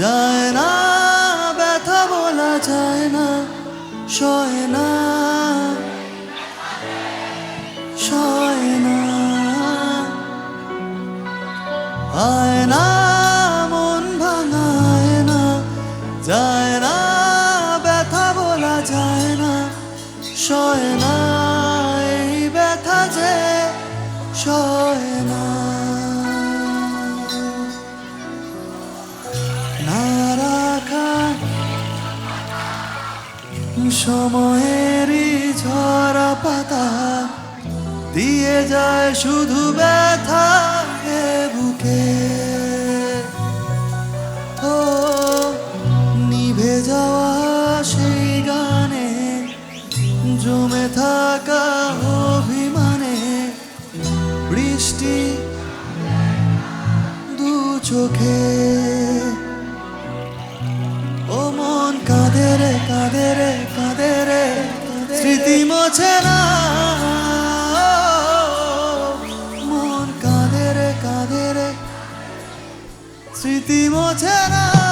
যায় না, ব্যথা বলা যায় না, সয় না সয় না। আয় না, মন ভাঙায় না, যায় না, ব্যথা বলা যায় না, সয় না ব্যথা যে সয় সময়েরই ঝরা পাতা দিয়ে যায় শুধু ব্যথা বুকে। ও নিভে যাওয়া সেই গানে জমে থাকা অভিমানে বৃষ্টি দু চোখে। বোঝে না। মন কাঁদে রে কাঁদে রে। স্মৃতি বোঝে না।